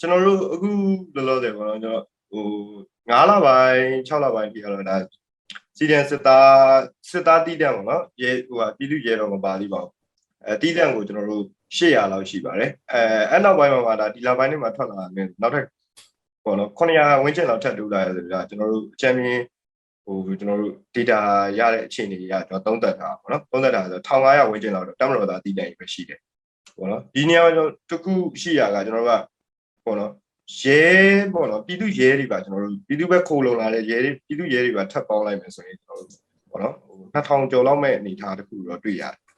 ကျွန်တော်တို့အခုလောလောဆယ်ပေါ့နော်ကျွန်တော်ဟို9လပိုင်း6လပိုင်းပြရတော့ဒါစီဒန်စစ်သားစစ်သားတီးတန့်ပေါ့နော်ရဲဟိုဟာပြည်သူရဲတော့မပါသေးပါဘူးအဲတီးတန့်ကိုကျွန်တော်တို့800လောက်ရှိပါတယ်အဲအဲ့နောက်ပိုင်းမှာဒါဒီလပိုင်းတွေမှာထွက်လာတယ်နောက်ထပ်ပေါ့နော်900ဝန်းကျင်လောက်ထပ်တူလာရတယ်ဒါကျွန်တော်တို့အချမ်းမြင်ဟိုကျွန်တော်တို့ data ရတဲ့အခြေအနေတွေကကျွန်တော်သုံးသပ်တာပေါ့နော်သုံးသပ်တာဆို1500ဝန်းကျင်လောက်တော့တမတော်သားတီးတန့်ပဲရှိတယ်ပေါ့နော်ဒီနေရာမှာကျွန်တော်တခုရှိရကကျွန်တော်တို့က ပေါ့နော်ရဲပေါ့နော်ပြည်သူရဲတွေပါကျွန်တော်တို့ပြည်သူဘက်ခိုးလုံလာတဲ့ရဲတွေပြည်သူရဲတွေပါထပ်ပေါင်းလိုက်မယ်ဆိုရင်ကျွန်တော်တို့ပေါ့နော်ဟို2000ကျော်လောက်မဲ့အနေအထားတခုတော့တွေ့ရတယ်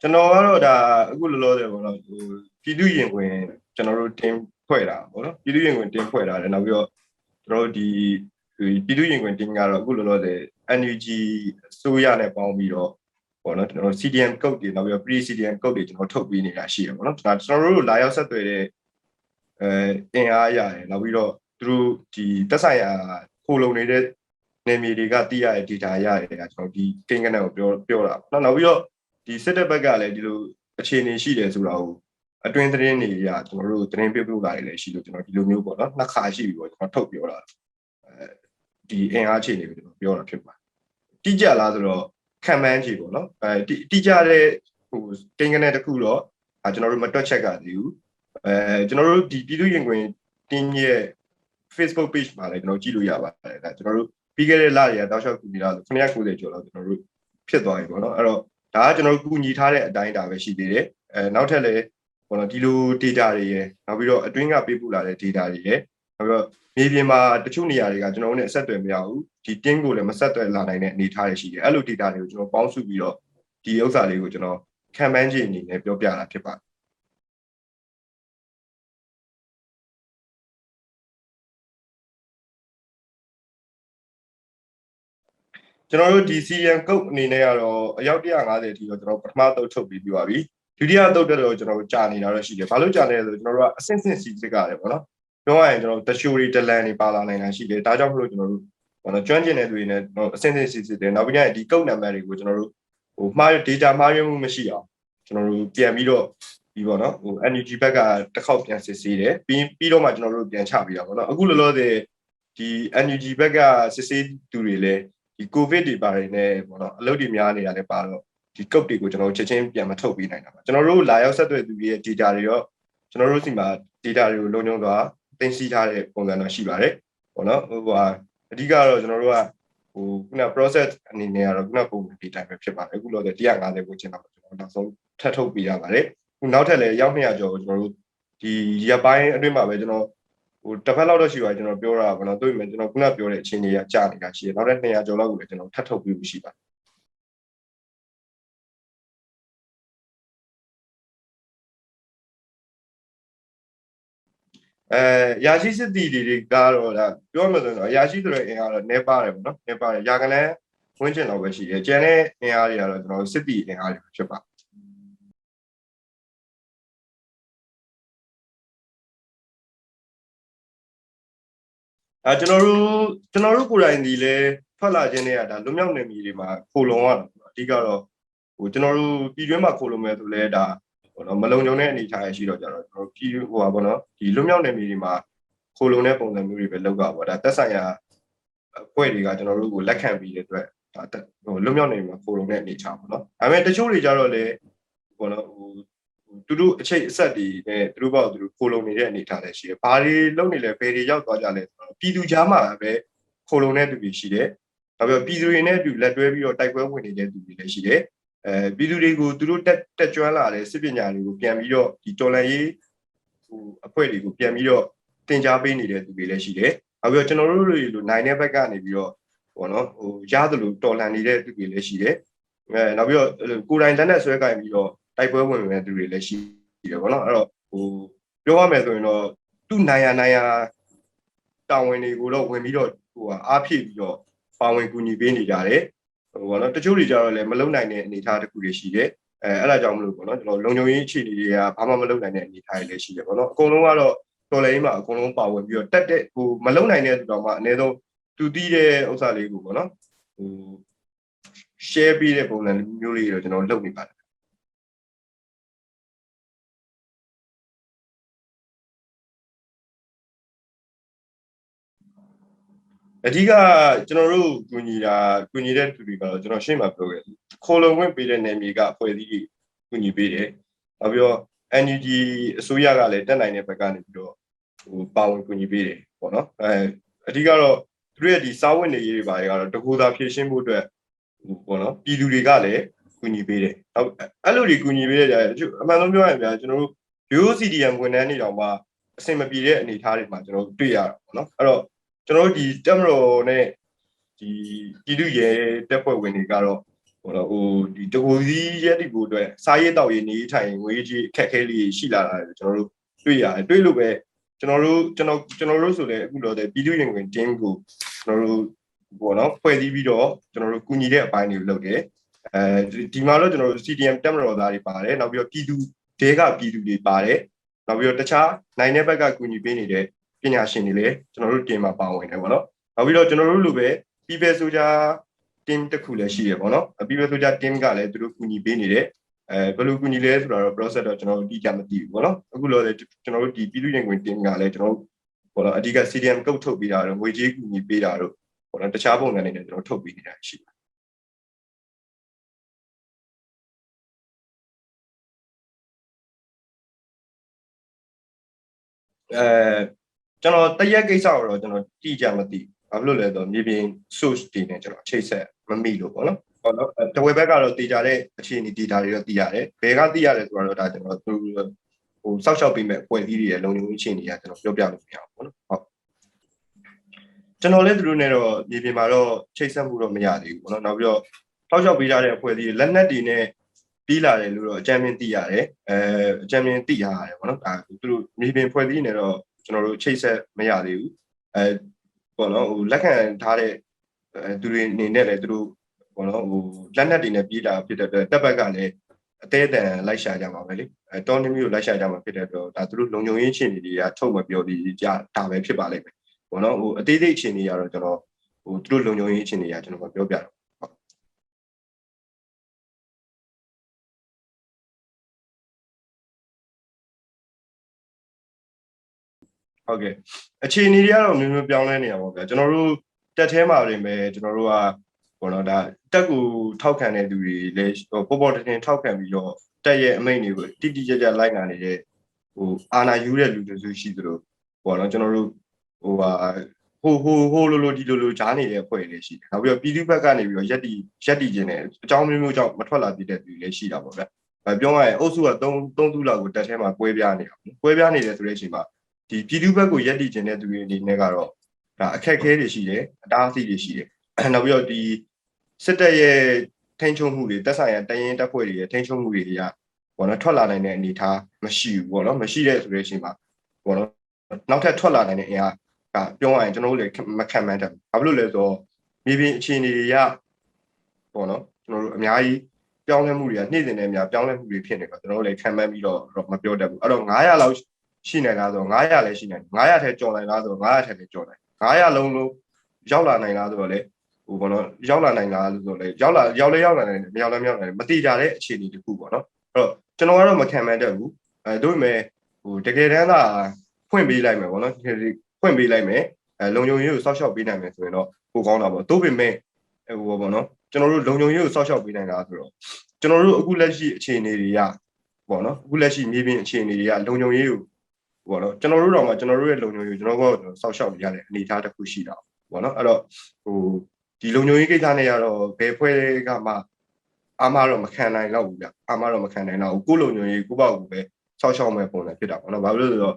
ကျွန်တော်ကတော့ဒါအခုလောလောဆယ်ပေါ့နော်ဟိုပြည်သူရင်ဝင်ကျွန်တော်တို့တင်ဖွဲ့တာပေါ့နော်ပြည်သူရင်ဝင်တင်ဖွဲ့တာတယ်နောက်ပြီးတော့ကျွန်တော်တို့ဒီ ပြည်သူရင်ဝင်တင်ကတော့အခုလောလောဆယ် NUG အစိုးရနဲ့ပေါင်းပြီးတော့ပေါ့နော်ကျွန်တော်တို့ CDM code တွေနောက်ပြီးတော့ pre CDM code တွေကျွန်တော်ထုတ်ပေးနေတာရှိတယ်ပေါ့နော်ဒါကျွန်တော်တို့လာရောက်ဆက်သွယ်တဲ့အဲအင်အားရတယ်နောက်ပြီးတော့သူတို့ဒီတက်ဆိုင်ရာခိုလုံနေတဲ့နေမြေတွေကတိရတဲ့ data ရတယ်ကကျွန်တော်ဒီကိန်းကနက်ကိုပြောပြောတာပေါ့နော်နောက်ပြီးတော့ဒီစစ်တပ်ဘက်ကလည်းဒီလိုအခြေအနေရှိတယ်ဆိုတာကိုအတွင်းသတင်းတွေရကျွန်တော်တို့သတင်းပြပြလာတယ်လည်းရှိလို့ကျွန်တော်ဒီလိုမျိုးပေါ့နော်နှစ်ခါရှိပြီပေါ့ကျွန်တော်ထုတ်ပြောတာအဲ ဒီအင်အားအခြေအနေကိုကျွန်တော်ပြောတာဖြစ်ပါတယ်တိကျလားဆိုတော့ခံမှန်းခြေပေါ့နော်အဲဒီတိကျတဲ့ဟိုကိန်းကနေတစ်ခုတော့အဲကျွန်တော်တို့မတွက်ချက်ကသေးဘူးအဲကျွန်တော်တို့ဒီပြည်သူရင်ခွင်တင်းရဲ့ Facebook page မှာလည်းကျွန်တော်ကြည့်လို့ရပါတယ်ဒါကျွန်တော်တို့ပြီးခဲ့တဲ့လတွေကတောက်လျှောက်ကူညီလာဆို990ကျော်လောက်ကျွန်တော်တို့ဖြစ်သွားပြီပေါ့နော်အဲ့တော့ဒါကကျွန်တော်တို့ကူညီထားတဲ့အတိုင်းဒါပဲရှိသေးတယ်အဲနောက်ထပ်လည်းဘောနော်ဒီလို data တွေရယ်နောက်ပြီးတော့အတွင်းကပေးပို့လာတဲ့ data တွေရယ်နောက် ပြီးတော့မြေပြင်မှာတချို့နေရာတွေကကျွန်တော်တို့ ਨੇ အဆက်အသွယ်မရဘူးဒီ team ကိုလည်းမဆက်သွယ်လာနိုင်တဲ့အနေအထားတွေရှိတယ်အဲ့လို data တွေကိုကျွန်တော်ပေါင်းစုပြီးတော့ဒီဥစ္စာလေးကိုကျွန်တော် campaign ကြီးအနေနဲ့ပြောပြတာဖြစ်ပါတယ်ကျွန်တော်တို့ဒီ CM code အနေနဲ့ကတော့အယောက်150အထိတော့ကျွန်တော်ပထမတုပ်ထုတ်ပြီးပြပါပြီဒုတိယတုပ်တက်တော့ကျွန်တော်တို့ကြာနေတာတော့ရှိတယ်ဘာလို့ကြာနေလဲဆိုတော့ကျွန်တော်တို့ကအဆင့်ဆင့်စီစစ်ကြတယ်ပေါ့နော် ပြောရရင်ကျွန်တော်တရှိုရီတလန်တွေပါလာနိုင်တာရှိတယ်ဒါကြောင့်မလို့ကျွန်တော်တို့ဘာလို့ကျွမ်းကျင်တဲ့သူတွေနဲ့အဆင့်ဆင့်စီစစ်တယ်နောက်ပြီးရင်ဒီ code number တွေကိုကျွန်တော်တို့ဟိုမှား data မှားယွင်းမှုမရှိအောင်ကျွန်တော်တို့ပြန်ပြီးတော့ပြီးပေါ့နော်ဟို NUG ဘက်ကတစ်ခေါက်ပြန်စစ်ဆေးတယ်ပြီးပြီးတော့မှကျွန်တော်တို့ပြန်ချပြီးတာပေါ့နော်အခုလောလောဆယ်ဒီ NUG ဘက်ကစစ်ဆေးသူတွေလည်းဒီ covid တွေပါတယ်နဲ့ပေါ့နော်အလုပ်တွေများနေတာလည်းပါတော့ဒီ code တွေကိုကျွန်တော်ချက်ချင်းပြန်မထုတ်ပေးနိုင်တာပါကျွန်တော်တို့လာရောက်ဆက်သွယ်သူတွေရဲ့ data တွေရောကျွန်တော်တို့စီမှာ data တွေကိုလုံခြုံစွာ သိသိထားတဲ့ပုံစံတော့ရှိပါတယ်ပေါ့နော်ဟိုဟာအဓိကတော့ကျွန်တော်တို့ကဟိုခုန process အနေနဲ့ကတော့ခုနပုံစံ data ပဲဖြစ်ပါတယ်အခုလောဆယ်150ကိုကျင်တော့ကျွန်တော်နောက်ဆုံးထပ်ထုတ်ပေးရပါတယ်ခုနောက်ထပ်လည်းရောက်200ကျော်ကိုကျွန်တော်တို့ဒီရက်ပိုင်းအတွင်းမှာပဲကျွန်တော်ဟိုတစ်ဖက်လောက်တော့ရှိပါတယ်ကျွန်တော်ပြောတာပေါ့နော်တွေ့မယ်ကျွန်တော်ခုနပြောတဲ့အခြေအနေကကြာနေတာရှိတယ်နောက်ထပ်200ကျော်လောက်ကိုလည်းကျွန်တော်ထပ်ထုတ်ပြီးရှိပါတယ် အဲရာရှိစစ်တီတွေကတော့ဒါပြောမှဆိုရင်ရာရှိဆိုတဲ့အင်အားတော့နေပါတယ်ပေါ့နော်နေပါတယ်ရာကလည်းဝင်းကျင်လောက်ပဲရှိတယ်ကျန်တဲ့အင်အားတွေကတော့ကျွန်တော်စစ်တီအင်အားတွေဖြစ်ပါအဲကျွန်တော်တို့ကျွန်တော်တို့ကိုယ်တိုင်ဒီလဲထွက်လာခြင်းတွေကဒါလွမြောက်နေမီတွေမှာခိုလုံရတာအဓိကတော့ဟိုကျွန်တော်တို့ပြည်တွင်းမှာခိုလုံမဲ့ဆိုလဲဒါ ပေါ့နော်မလုံခြုံတဲ့အနေအထားရှိတော့ကြတော့ကျွန်တော်ပြည်ဟိုပါပေါ့နော်ဒီလွမြောက်နေမီတွေမှာခိုလုံတဲ့ပုံစံမျိုးတွေပဲလောက်ကပေါ့ဒါသက်ဆိုင်ရာအဖွဲ့တွေကကျွန်တော်တို့ကိုလက်ခံပြီးတဲ့အတွက်ဒါဟိုလွမြောက်နေမှာခိုလုံတဲ့အနေအထားပေါ့နော်ဒါပေမဲ့တချို့တွေကြတော့လေပေါ့နော်ဟိုသူတို့အချိတ်အဆက်တွေနဲ့သူတို့ဘောက်သူတို့ခိုလုံနေတဲ့အနေအထားလည်းရှိတယ်။ဘာတွေလုပ်နေလဲဘယ်တွေရောက်သွားကြလဲဆိုတော့ပြည်သူကြားမှာပဲခိုလုံတဲ့သူတွေရှိတယ်။နောက်ပြီးပြည်သူတွေနဲ့အတူလက်တွဲပြီးတော့တိုက်ပွဲဝင်နေတဲ့သူတွေလည်းရှိတယ်။ အဲပြည်သူတွေကိုသူတို့တက်တက်ကျွမ်းလာတဲ့စစ်ပညာတွေကိုပြန်ပြီးတော့ဒီတော်လန်ရေးဟိုအဖွဲ့တွေကိုပြန်ပြီးတော့တင် जा ပေးနေတဲ့သူတွေလည်းရှိတယ်။နောက်ပြီးတော့ကျွန်တော်တို့တွေလိုနိုင်တဲ့ဘက်ကနေပြီးတော့ပေါ့နော်ဟိုရသလိုတော်လန်နေတဲ့သူတွေလည်းရှိတယ်။အဲနောက်ပြီးတော့ကိုယ်တိုင်လက်နဲ့ဆွဲကင်ပြီးတော့တိုက်ပွဲဝင်နေတဲ့သူတွေလည်းရှိတယ်ပေါ့နော်အဲ့တော့ဟိုပြောရမယ်ဆိုရင်တော့သူ့နိုင်ရနိုင်ရတာဝန်တွေကိုတော့ဝင်ပြီးတော့ဟိုအားဖြည့်ပြီးတော့ပါဝင်ကူညီပေးနေကြတယ် ဟိုပေါ့နော်တချို့တွေကြတော့လည်းမလုံနိုင်တဲ့အနေအထားတစ်ခုတွေရှိတယ်အဲအဲ့ဒါကြောင့်မလို့ပေါ့နော်ကျွန်တော်လုံခြုံရေးအခြေအနေတွေကဘာမှမလုံနိုင်တဲ့အနေအထားတွေလည်းရှိတယ်ပေါ့နော်အကုန်လုံးကတော့တော်လည်းမှာအကုန်လုံးပါဝင်ပြီးတော့တက်တဲ့ဟိုမလုံနိုင်တဲ့သူတော်မှအနည်းဆုံးသူတီးတဲ့ဥစ္စာလေးကိုပေါ့နော်ဟို share ပေးတဲ့ပုံစံမျိုးလေးတော့ကျွန်တော်လုပ်နေပါတယ် အဓိကကျွန်တော်တို့ကူညီတာကူညီတဲ့သူတွေကတော့ကျွန်တော်ရှင်းမှာပြောခဲ့တယ်ခေါ်လုံဝင်ပေးတဲ့နယ်မြေကအဖွဲ့အစည်းတွေကူညီပေးတယ်နောက်ပြီးတော့ NUG အစိုးရကလည်းတက်နိုင်တဲ့ဘက်ကနေပြီးတော့ဟိုပါဝင်ကူညီပေးတယ်ပေါ့နော်အဲအဓိကတော့သူတို့ရဲ့ဒီစာဝင်နေရေးတွေပါတွေကတော့တကူသာဖြည့်ရှင်းဖို့အတွက်ဟိုပေါ့နော်ပြည်သူတွေကလည်းကူညီပေးတယ်နောက်အဲ့လိုတွေကူညီပေးတဲ့ကြတယ်တချို့အမှန်ဆုံးပြောရရင်ဗျာကျွန်တော်တို့ UCDM ဝန်ထမ်းတွေတောင်မှအဆင်မပြေတဲ့အနေအထားတွေမှာကျွန်တော်တို့တွေ့ရတာပေါ့နော်အဲ့တော့ ကျွန်တော်တို့ဒီတက်မတော်နဲ့ဒီပြည်သူ့ရဲတပ်ဖွဲ့ဝင်တွေကတော့ဟိုတော့ဟိုဒီတကူစီရဲတိကိုအတွက်စားရည်တောက်ရည်နေထိုင်ငွေကြီးအခက်အခဲလေးရှိလာတာကျွန်တော်တို့တွေ့ရတယ်တွေ့လို့ပဲကျွန်တော်တို့ကျွန်တော်ကျွန်တော်တို့ဆိုလည်းအခုတော့တဲ့ပြည်သူ့ရင်ဝင် team ကိုကျွန်တော်တို့ဘောနော်ဖွဲ့စည်းပြီးတော့ကျွန်တော်တို့ကူညီတဲ့အပိုင်းတွေလုပ်တယ်အဲဒီမှာတော့ကျွန်တော်တို့ CDM တက်မတော်သားတွေပါတယ်နောက်ပြီးတော့ပြည်သူတဲကပြည်သူတွေပါတယ်နောက်ပြီးတော့တခြားနိုင်တဲ့ဘက်ကကူညီပေးနေတဲ့ ပညာရှင်တွေလည်းကျွန်တော်တို့ team မှာပါဝင်တယ်ပေါ့နော်နောက်ပြီးတော့ကျွန်တော်တို့လိုပဲ People Soldier team တစ်ခုလည်းရှိရပေါ့နော် People Soldier team ကလည်းသူတို့ကူညီပေးနေတယ်အဲဘယ်လိုကူညီလဲဆိုတော့ process တော့ကျွန်တော်တို့အတိအကျမသိဘူးပေါ့နော်အခုလောလည်းကျွန်တော်တို့ဒီပြည်သူ့ရင်ခွင် team ကလည်းကျွန်တော်တို့ပေါ့နော်အဓိက CDM ကုတ်ထုတ်ပေးတာတော့ငွေကြေးကူညီပေးတာတော့ပေါ့နော်တခြားပုံစံတွေနဲ့ကျွန်တော်ထုတ်ပေးနေတာရှိတယ်အဲ ကျွန်တော်တရက်ကိစ္စကိုတော့ကျွန်တော်တိကျမသိဘာဖြစ်လို့လဲဆိုတော့မြေပြင် source တွေနဲ့ကျွန်တော်ချိတ်ဆက်မမိလို့ပေါ့နော်ပေါ့နော်တဝက်ဘက်ကတော့တည်ကြတဲ့အခြေအနေ data တွေတော့သိရတယ်ဘယ်ကသိရတယ်ဆိုတော့ဒါကျွန်တော်သူဟိုစောက်ရှောက်ပေးမဲ့အဖွဲ့အစည်းတွေရဲ့လုံခြုံရေးအခြေအနေကကျွန်တော်ပြောပြလို့မရဘူးပေါ့နော်ဟုတ်ကျွန်တော်လည်းသူတို့နဲ့တော့မြေပြင်မှာတော့ချိတ်ဆက်မှုတော့မရသေးဘူးပေါ့နော်နောက်ပြီးတော့ထောက်လျှောက်ပေးကြတဲ့အဖွဲ့အစည်းလက်နက်တွေနဲ့ပြီးလာတယ်လို့တော့အကြံဉာဏ်သိရတယ်အဲအကြံဉာဏ်သိရတယ်ပေါ့နော်ဒါသူတို့မြေပြင်ဖွဲ့စည်းနေတော့ ကျွန်တော်တို့ချိတ်ဆက်မရသေးဘူးအဲပေါ့နော်ဟိုလက်ခံထားတဲ့အဲသူတွေအနေနဲ့လည်းသူတို့ပေါ့နော်ဟိုလက်နက်တွေနဲ့ပြေးတာဖြစ်တဲ့အတွက်တပ်ဘက်ကလည်းအသေးအတန်လိုက်ရှာကြမှာပဲလေအဲတောင်းနှမျိုးလိုက်ရှာကြမှာဖြစ်တဲ့အတွက်ဒါသူတို့လုံခြုံရေးအခြေအနေတွေကထုတ်မပြောသေးကြတာပဲဖြစ်ပါလိမ့်မယ်ပေါ့နော်ဟိုအသေးသေးအခြေအနေကတော့ကျွန်တော်ဟိုသူတို့လုံခြုံရေးအခြေအနေကကျွန်တော်ပြောပြတော့ ဟုတ်ကဲ့အခြေအနေတွေကတော့မျိုးမျိုးပြောင်းလဲနေရပါဗျာကျွန်တော်တို့တက်ထဲမှာနေပဲကျွန်တော်တို့ကဘောနော်ဒါတက်ကူထောက်ခံတဲ့သူတွေလည်းပေါ်ပေါ်တင်ထောက်ခံပြီးတော့တက်ရဲ့အမိန့်တွေကိုတိတိကျကျလိုက်နာနေတဲ့ဟိုအာနာယူတဲ့လူတွေစုရှိသလိုဘောနော်ကျွန်တော်တို့ဟိုဟာဟိုဟိုဟိုလိုလိုဒီလိုလိုဂျားနေတဲ့အဖွဲ့တွေရှိတယ်နောက်ပြီးတော့ပြည်သူဘက်ကနေပြီးတော့ရက်တီရက်တီခြင်းနဲ့အကြောင်းမျိုးမျိုးကြောင့်မထွက်လာသေးတဲ့သူတွေလည်းရှိတာပေါ့ဗျအဲပြောရရင်အုပ်စုက3 3စုလောက်ကိုတက်ထဲမှာကွဲပြားနေတာကွဲပြားနေတယ်ဆိုတဲ့အချိန်မှာ ဒီပြည်သူဘက်ကိုရက်တည်ခြင်းတဲ့သူတွေအနေနဲ့ကတော့ဒါအခက်အခဲတွေရှိတယ်အတားအဆီးတွေရှိတယ်နောက်ပြီးတော့ဒီစစ်တပ်ရဲ့ထိန်းချုပ်မှုတွေတက်ဆိုင်ရာတရင်တပ်ဖွဲ့တွေရဲ့ထိန်းချုပ်မှုတွေတွေကဘောနော်ထွက်လာနိုင်တဲ့အနေအထားမရှိဘူးဘောနော်မရှိတဲ့ဆိုတဲ့အချိန်မှာဘောနော်နောက်ထပ်ထွက်လာနိုင်တဲ့အင်အားကပြောရရင်ကျွန်တော်တို့လည်းမခံမှန်းတယ်ဘာဖြစ်လို့လဲဆိုတော့မြေပြင်အခြေအနေတွေကဘောနော်ကျွန်တော်တို့အများကြီးပြောင်းလဲမှုတွေကနေ့စဉ်နဲ့အများပြောင်းလဲမှုတွေဖြစ်နေတော့ကျွန်တော်တို့လည်းခံမှန်းပြီးတော့မပြောတတ်ဘူးအဲ့တော့900လောက် ရှိနိုင်လားဆိုတော့900လည်းရှိနိုင်တယ်900ထဲကျော်နိုင်လားဆိုတော့900ထဲလည်းကျော်နိုင်900လုံးလုံးရောက်လာနိုင်လားဆိုတော့လေဟိုဘောနော်ရောက်လာနိုင်လားလို့ဆိုတော့လေရောက်လာရောက်လဲရောက်လာနိုင်တယ်မရောက်လဲမရောက်နိုင်မတိကြတဲ့အခြေအနေတစ်ခုပေါ့နော်အဲ့တော့ကျွန်တော်ကတော့မခံမှန်းတတ်ဘူးအဲတို့ပေမဲ့ဟိုတကယ်တမ်းသာဖွင့်ပေးလိုက်မယ်ပေါ့နော်ဖွင့်ပေးလိုက်မယ်အဲလုံခြုံရေးကိုစောက်ရှောက်ပေးနိုင်မယ်ဆိုရင်တော့ပိုကောင်းတာပေါ့တို့ပေမဲ့ဟိုပေါ့နော်ကျွန်တော်တို့လုံခြုံရေးကိုစောက်ရှောက်ပေးနိုင်တာဆိုတော့ကျွန်တော်တို့အခုလက်ရှိအခြေအနေတွေကပေါ့နော်အခုလက်ရှိမြေပြင်အခြေအနေတွေကလုံခြုံရေးကို ပေါ့နော်ကျွန်တော်တို့တော့မှကျွန်တော်တို့ရဲ့လုံခြုံရေးကျွန်တော်တို့ကစောက်ရှောက်ရတဲ့အနေအထားတစ်ခုရှိတာပေါ့နော်အဲ့တော့ဟိုဒီလုံခြုံရေးကိစ္စနဲ့ကတော့ဘယ်ဖွဲ့ကမှအာမတော့မခံနိုင်တော့ဘူးဗျအာမတော့မခံနိုင်တော့ဘူးကိုလုံခြုံရေးကိုပေါ့ကိုပဲစောက်ရှောက်မဲ့ပုံစံဖြစ်တာပေါ့နော်ဘာလို့လဲဆိုတော့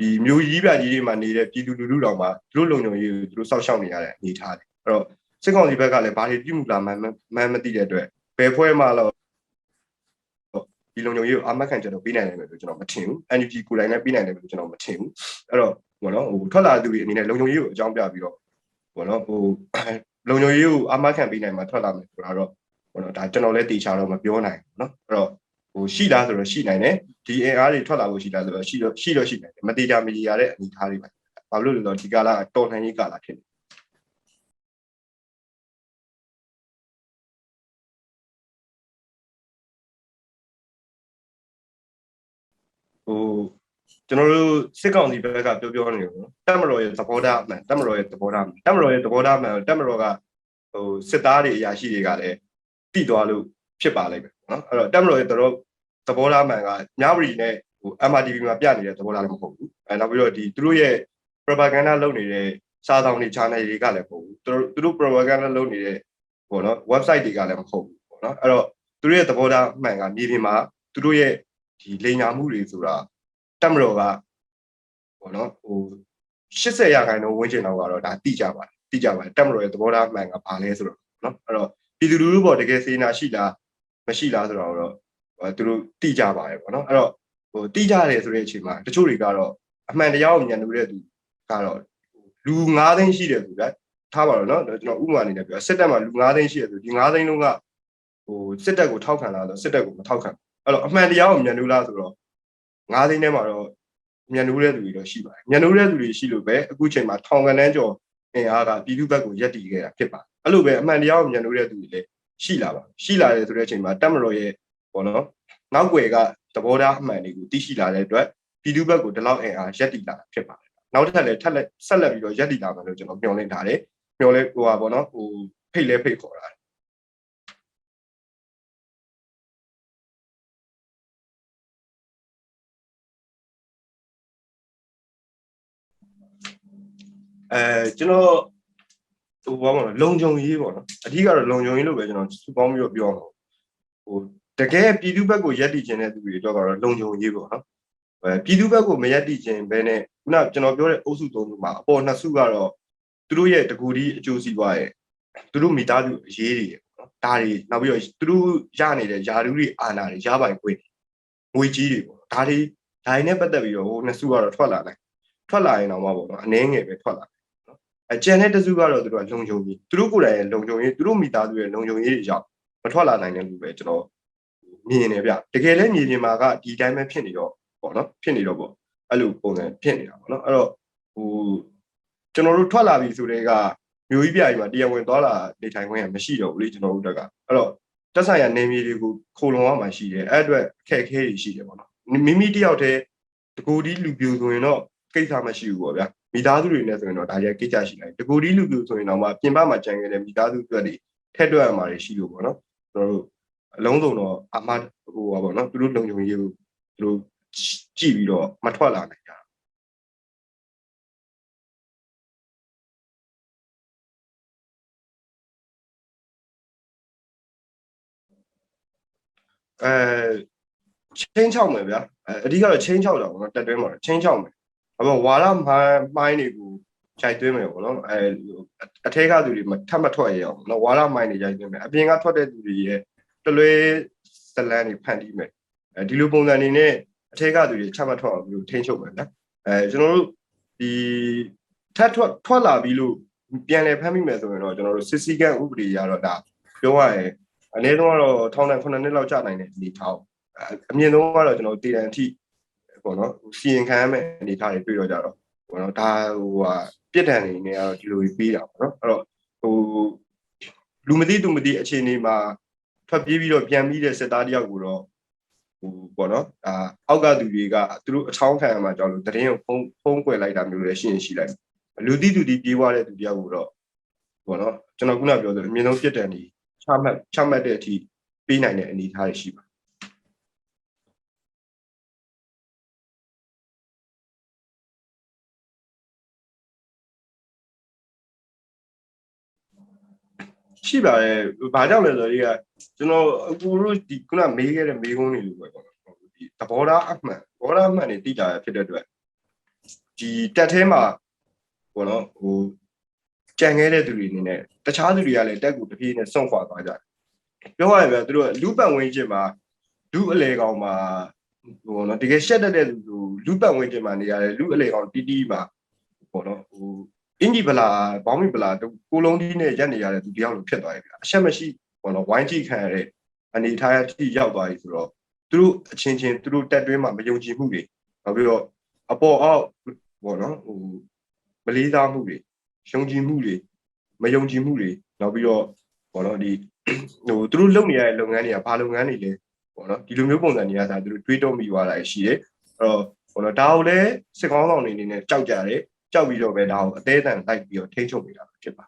ဒီမျိုးကြီးပြကြီးတွေမှာနေတဲ့ပြည်သူလူထုတောင်မှသူတို့လုံခြုံရေးကိုသူတို့စောက်ရှောက်နေရတဲ့အနေအထားတွေအဲ့တော့စစ်ကောင်စီဘက်ကလည်းဘာတွေပြုမှုလာမှန်းမှန်းမသိတဲ့အတွက်ဘယ်ဖွဲ့မှတော့ ဒီလုံခြုံရေးကိုအာမခံချက်တော့ပေးနိုင်တယ်လို့ကျွန်တော်မထင်ဘူး NUG ကိုယ်တိုင်လည်းပေးနိုင်တယ်လို့ကျွန်တော်မထင်ဘူးအဲ့တော့ဘောနော်ဟိုထွက်လာသူတွေအနေနဲ့လုံခြုံရေးကိုအကြောင်းပြပြီးတော့ဘောနော်ဟိုလုံခြုံရေးကိုအာမခံပေးနိုင်မှာထွက်လာမယ်ဆိုတာတော့ဘောနော်ဒါကျွန်တော်လည်းတေချာတော့မပြောနိုင်ဘူးနော်အဲ့တော့ဟိုရှိလားဆိုတော့ရှိနိုင်တယ်ဒီအင်အားတွေထွက်လာဖို့ရှိလားဆိုတော့ရှိတော့ရှိတော့ရှိနိုင်တယ်မတေချာမကြီးရတဲ့အနေအထားတွေပါဘာလို့လဲဆိုတော့ဒီကာလကတော်လှန်ရေးကာလဖြစ်နေ ဟိုကျွန်တော်တို့စစ်ကောင်စီဘက်ကပြောပြောနေတယ်ပေါ့နော်တက်မတော်ရဲ့သဘောထားအမှန်တက်မတော်ရဲ့သဘောထားအမှန်တက်မတော်ရဲ့သဘောထားအမှန်တက်မတော်ကဟိုစစ်သားတွေအရာရှိတွေကလည်းတိသွားလို့ဖြစ်ပါလိမ့်မယ်နော်အဲ့တော့တက်မတော်ရဲ့သဘောသဘောထားအမှန်ကမြဝတီနဲ့ဟို MRTV မှာပြနေတဲ့သဘောထားလည်းမဟုတ်ဘူးအဲနောက်ပြီးတော့ဒီသူတို့ရဲ့ propaganda လုပ်နေတဲ့စာဆောင်တွေ channel တွေကလည်းမဟုတ်ဘူးသူတို့သူတို့ propaganda လုပ်နေတဲ့ပေါ့နော် website တွေကလည်းမဟုတ်ဘူးပေါ့နော်အဲ့တော့သူတို့ရဲ့သဘောထားအမှန်ကမြေပြင်မှာသူတို့ရဲ့ ဒီလိန်ညာမှုတွေဆိုတာတက်မတော်ကပေါ့နော်ဟို80ရာခိုင်နှုန်းဝန်းကျင်လောက်ကတော့ဒါတိကြပါတယ်တိကြပါတယ်တက်မတော်ရဲ့သဘောထားအမှန်ကဘာလဲဆိုတော့နော်အဲ့တော့ပြည်သူလူထုပေါ်တကယ်စေနာရှိလားမရှိလားဆိုတော့တော့သူတို့တိကြပါတယ်ပေါ့နော်အဲ့တော့ဟိုတိကြတယ်ဆိုတဲ့အချိန်မှာတချို့တွေကတော့အမှန်တရားကိုညံလို့တဲ့သူကတော့လူ9သိန်းရှိတယ်သူကထားပါတော့နော်ကျွန်တော်ဥပမာအနေနဲ့ပြောစစ်တပ်မှာလူ9သိန်းရှိတယ်ဆိုဒီ9သိန်းလုံးကဟိုစစ်တပ်ကိုထောက်ခံလားဆိုစစ်တပ်ကိုမထောက်ခံ အဲ့တော့အမှန်တရားကိုညံလို့လားဆိုတော့9သိန်းထဲမှာတော့ညံလို့တဲ့သူတွေတော့ရှိပါတယ်ညံလို့တဲ့သူတွေရှိလို့ပဲအခုချိန်မှာထောင်ကန်တန်းကျော်အင်အားကပြည်သူဘက်ကိုယက်တည်ခဲ့တာဖြစ်ပါတယ်အဲ့လိုပဲအမှန်တရားကိုညံလို့တဲ့သူတွေလည်းရှိလာပါရှိလာတယ်ဆိုတဲ့အချိန်မှာတက်မတော်ရဲ့ဘောနော်နောက်ွယ်ကသဘောထားအမှန်တွေကိုသိရှိလာတဲ့အတွက်ပြည်သူဘက်ကိုဒီလောက်အင်အားယက်တည်လာတာဖြစ်ပါတယ်နောက်တစ်ထပ်လည်းထပ်လက်ဆက်လက်ပြီးတော့ရက်တည်လာမယ်လို့ကျွန်တော်မျှော်လင့်ထားတယ်မျှော်လဲဟိုပါဘောနော်ဟိုဖိတ်လဲဖိတ်ခေါ်တာ အဲကျွန်တော်ဟိုဘာမလဲလုံခြုံရေးပေါ့နော်အဓိကတော့လုံခြုံရေးလို့ပဲကျွန်တော်စူပေါင်းပြီးတော့ပြောမှာဟိုတကယ်ပြည်သူဘက်ကိုရက်တည်ခြင်းတဲ့သူတွေတော့ကတော့လုံခြုံရေးပေါ့နော်အဲပြည်သူဘက်ကိုမရက်တည်ခြင်းဘဲနဲ့ခုနကျွန်တော်ပြောတဲ့အုပ်စုသုံးစုမှာအပေါ်နှစ်စုကတော့သူတို့ရဲ့တကူဒီအကျိုးစီးပွားရဲ့သူတို့မိသားစုအရေးတွေပေါ့နော်ဒါတွေနောက်ပြီးတော့သူတို့ရနေတဲ့ယာရုတွေအာဏာတွေရပိုင်ခွင့်ငွေကြီးတွေပေါ့ဒါတွေဒါတွေနဲ့ပတ်သက်ပြီးတော့ဟိုနှစ်စုကတော့ထွက်လာနိုင်ထွက်လာရင်တော့မှပေါ့နော်အနည်းငယ်ပဲထွက်လာ အကျန်တဲ့တစုကတော့သူတို့ကလုံခြုံရေးသူတို့ကိုယ်တိုင်ရဲ့လုံခြုံရေးသူတို့မိသားစုရဲ့လုံခြုံရေးတွေကြောင့်မထွက်လာနိုင်တဲ့လူပဲကျွန်တော်မြင်နေဗျတကယ်လဲမြေပြင်မှာကဒီတိုင်းပဲဖြစ်နေတော့ပေါ့နော်ဖြစ်နေတော့ပေါ့အဲ့လိုပုံစံဖြစ်နေတာပေါ့နော်အဲ့တော့ဟိုကျွန်တော်တို့ထွက်လာပြီဆိုတဲ့ကမျိုးကြီးပြကြီးမှာတရားဝင်သွားလာနေထိုင်ခွင့်ကမရှိတော့ဘူးလေကျွန်တော်တို့တက်ကအဲ့တော့တက်ဆိုင်ရာနေမြေတွေကိုခိုလုံရမှာရှိတယ်အဲ့အတွက်အခက်အခဲတွေရှိတယ်ပေါ့နော်မိမိတယောက်တည်းတကူဒီလူပြိုဆိုရင်တော့ကိစ္စမရှိဘူးပေါ့ဗျာ မိသားစုတွေနဲ့ဆိုရင်တော့ဒါကြီးကိစ္စရှိလိုက်တကူဒီလူပြိုဆိုရင်တော့မှပြင်ပမှာကြံခဲ့တဲ့မိသားစုတွေတွေထက်တွက်ရမှာရှိလို့ပေါ့နော်ကျွန်တော်တို့အလုံးစုံတော့အမဟိုပါပေါ့နော်သူတို့လုံခြုံရေးကိုသူတို့ကြည့်ပြီးတော့မထွက်လာနိုင်ကြအဲချင်းချောက်မယ်ဗျာအဲအဓိကတော့ချင်းချောက်တာပေါ့နော်တက်တွင်းမှာချင်းချောက်မယ် အပေါ်ဝါရမိုင်းမိုင်းတွေကိုခြိုက်သွင်းမယ်ပေါ့နော်အဲအထဲကသူတွေထပ်မထွက်ရအောင်နော်ဝါရမိုင်းတွေခြိုက်သွင်းမယ်အပြင်ကထွက်တဲ့သူတွေရဲ့တလွဲဇလန်တွေဖန်တီးမယ်အဲဒီလိုပုံစံနေနဲ့အထက်ကသူတွေချမှတ်ထွက်အောင်လို့ထိန်းချုပ်မယ်နော်အဲကျွန်တော်တို့ဒီထပ်ထွက်ထွက်လာပြီးလို့ပြန်လည်ဖမ်းမိမယ်ဆိုရင်တော့ကျွန်တော်တို့စစ်စည်းကမ်းဥပဒေရတော့ဒါပြောရရင်အနည်းဆုံးကတော့ထောင်ဒဏ်9နှစ်လောက်ကြာနိုင်တဲ့အနေထားအမြင့်ဆုံးကတော့ကျွန်တော်တည်တံအထိ ပေါ့နော်စီရင်ခံရမယ့်အနေထားတွေတွေ့တော့ကြတော့ပေါ့နော်ဒါဟိုဟာပြစ်ဒဏ်တွေနဲ့ကတော့ဒီလိုပြီးတာပေါ့နော်အဲ့တော့ဟိုလူမသိသူမသိအခြေအနေမှာထွက်ပြေးပြီးတော့ပြန်ပြီးတဲ့စစ်သားတယောက်ကိုတော့ဟိုပေါ့နော်အာအောက်ကသူတွေကသူတို့အချောင်းခံရမှာကြောက်လို့တရင်ကိုဖုံးဖုံးကွယ်လိုက်တာမျိုးလည်းရှိရင်ရှိလိုက်လူတိသူတိပြေးသွားတဲ့သူတယောက်ကိုတော့ပေါ့နော်ကျွန်တော်ခုနပြောသလိုအမြင့်ဆုံးပြစ်ဒဏ်ကြီးချမှတ်ချမှတ်တဲ့အထိပေးနိုင်တဲ့အနေအထားတွေရှိပါ ရှိပါတယ်ဘာကြောင့်လဲဆိုတော့ကျွန်တော်အခုတို့ဒီခုနမေးခဲ့တဲ့မေးခွန်းတွေလိုပဲပေါ့နော်ဒီသဘောထားအမှန်သဘောထားအမှန်တွေတိကျရဖြစ်တဲ့အတွက်ဒီတက်ထဲမှာပေါ့နော်ဟိုကြံခဲ့တဲ့သူတွေအနေနဲ့တခြားသူတွေကလည်းတက်ကူတပြေးနဲ့စွန့်ခွာသွားကြတယ်ပြောရရင်ဗျာသူတို့လူပတ်ဝန်းကျင်မှာလူအလေကောင်မှာဟိုနော်တကယ်ရှက်တတ်တဲ့လူလူပတ်ဝန်းကျင်မှာနေရတယ်လူအလေကောင်တီးတီးမှာပေါ့နော်ဟို အင်ဂျီဗလာဘောင်းမီဗလာကိုလုံးဒီနဲ့ရက်နေရတဲ့သူတယောက်လိုဖြစ်သွားပြီဗျာအချက်မရှိဘောနော်ဝိုင်းကြည့်ခံရတဲ့အနေထားအထိရောက်သွားပြီဆိုတော့သူတို့အချင်းချင်းသူတို့တက်တွင်းမှာမယုံကြည်မှုတွေနောက်ပြီးတော့အပေါ်အောက်ဘောနော်ဟိုမလေးစားမှုတွေယုံကြည်မှုတွေမယုံကြည်မှုတွေနောက်ပြီးတော့ဘောနော်ဒီဟိုသူတို့လုပ်နေရတဲ့လုပ်ငန်းတွေကဘာလုပ်ငန်းတွေလဲပေါ့နော်ဒီလိုမျိုးပုံစံတွေကသာသူတို့တွေးတော့မိသွားတာရှိတယ်အဲ့တော့ဟိုတော့ဒါကိုလည်းစစ်ကောင်းဆောင်တွေအနေနဲ့ကြောက်ကြတယ် ကြောက်ပြီးတော့ပဲဒါကိုအသေးအတန်လိုက်ပြီးတော့ထိန်းချုပ်နေတာဖြစ်ပါ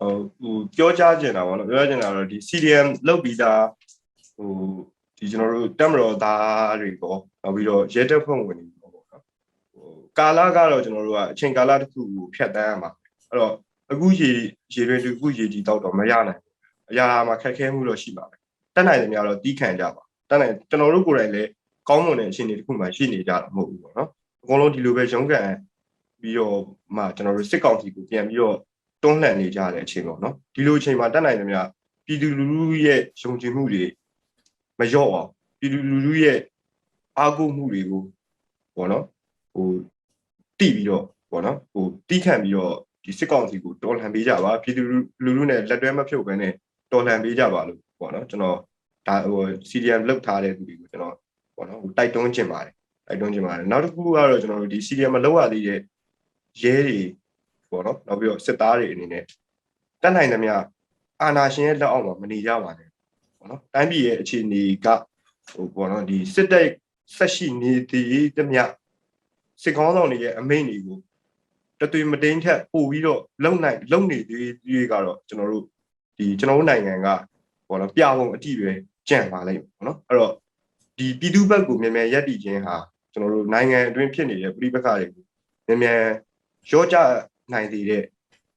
ဟိုဟိုပြောကြားကျင်တာပေါ့နော်ပြောကြားကျင်တာတော့ဒီ CDM လောက်ပြီးသားဟိုဒီကျွန်တော်တို့တက်မတော်သားတွေပေါ့နောက်ပြီးတော့ရဲတပ်ဖွဲ့ဝင်တွေပေါ့နော်ဟိုကာလာကတော့ကျွန်တော်တို့ကအချိန်ကာလတစ်ခုကိုဖြတ်တန်းရမှာအဲ့တော့အခုရေရေတွေအခုရေဒီတော့တော့မရနိုင်ဘူး အရာမှာခက်ခဲမှုတော့ရှိပါပဲတက်နိုင်တယ်များတော့တီးခံကြပါတက်နိုင်ကျွန်တော်တို့ကိုယ်တိုင်လည်းကောင်းမွန်တဲ့အခြေအနေတစ်ခုမှရှိနေကြတာမဟုတ်ဘူးပေါ့နော်အကုန်လုံးဒီလိုပဲရုန်းကန်ပြီးတော့မှကျွန်တော်တို့စစ်ကောင်စီကိုပြန်ပြီးတော့တွန်းလှန်နေကြတဲ့အချိန်ပေါ့နော်ဒီလိုအချိန်မှာတက်နိုင်သမျှပြည်သူလူထုရဲ့ယုံကြည်မှုတွေမလျော့အောင်ပြည်သူလူထုရဲ့အားကိုးမှုတွေကိုပေါ့နော်ဟိုတိပြီးတော့ပေါ့နော်ဟိုတိခန့်ပြီးတော့ဒီစစ်ကောင်စီကိုတော်လှန်ပေးကြပါပြည်သူလူထုနဲ့လက်တွဲမဖြုတ်ဘဲနဲ့ တော်လှန်ပေးကြပါလို့ပေါ့နော်ကျွန်တော်ဒါဟို CDM လောက်ထားတဲ့သူတွေကိုကျွန်တော်ပေါ့နော်ဟိုတိုက်တွန်းချင်ပါတယ်တိုက်တွန်းချင်ပါတယ်နောက်တစ်ခုကတော့ကျွန်တော်တို့ဒီ CDM မလောက်ရသေးတဲ့ရဲတွေပေါ့နော်နောက်ပြီးတော့စစ်သားတွေအနေနဲ့တက်နိုင်သမျှအာဏာရှင်ရဲ့လက်အောက်မှာမနေကြပါနဲ့ပေါ့နော်တိုင်းပြည်ရဲ့အခြေအနေကဟိုပေါ့နော်ဒီစစ်တပ်ဆက်ရှိနေတည်သမျှစစ်ကောင်းဆောင်တွေရဲ့အမိန့်တွေကိုတသွေမတိန်ထက်ပို့ပြီးတော့လုံနိုင်လုံနေသေးသေးကတော့ကျွန်တော်တို့ ဒီကျွန်တော်တို့နိုင်ငံကပေါ့နော်ပြအောင်အတိပဲကြံ့ပါလိမ့်မယ်ပေါ့နော်အဲ့တော့ဒီပြည်သူ့ဘက်ကိုမြန်မြန်ရပ်တည်ခြင်းဟာကျွန်တော်တို့နိုင်ငံအတွင်းဖြစ်နေတဲ့ပြည်ပခါတွေကိုမြန်မြန်ရောကြနိုင်သေးတဲ့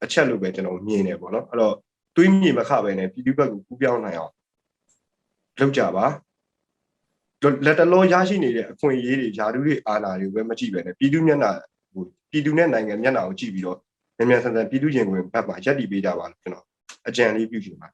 အချက်လို့ပဲကျွန်တော်မြင်နေပေါ့နော်အဲ့တော့တွေးမြေမခပဲနဲ့ပြည်သူ့ဘက်ကိုကူးပြောင်းနိုင်အောင်လုပ်ကြပါလက်တလောရရှိနေတဲ့အခွင့်အရေးတွေယာတုတွေအာဏာတွေပဲမကြည့်ပဲနဲ့ပြည်သူမျက်နှာဟိုပြည်သူနဲ့နိုင်ငံမျက်နှာကိုကြည့်ပြီးတော့မြန်မြန်ဆန်ဆန်ပြည်သူရင်ဝင်ဘက်မှာရပ်တည်ပေးကြပါလို့ကျွန်တော် အကြံလေးပြုချင်ပါ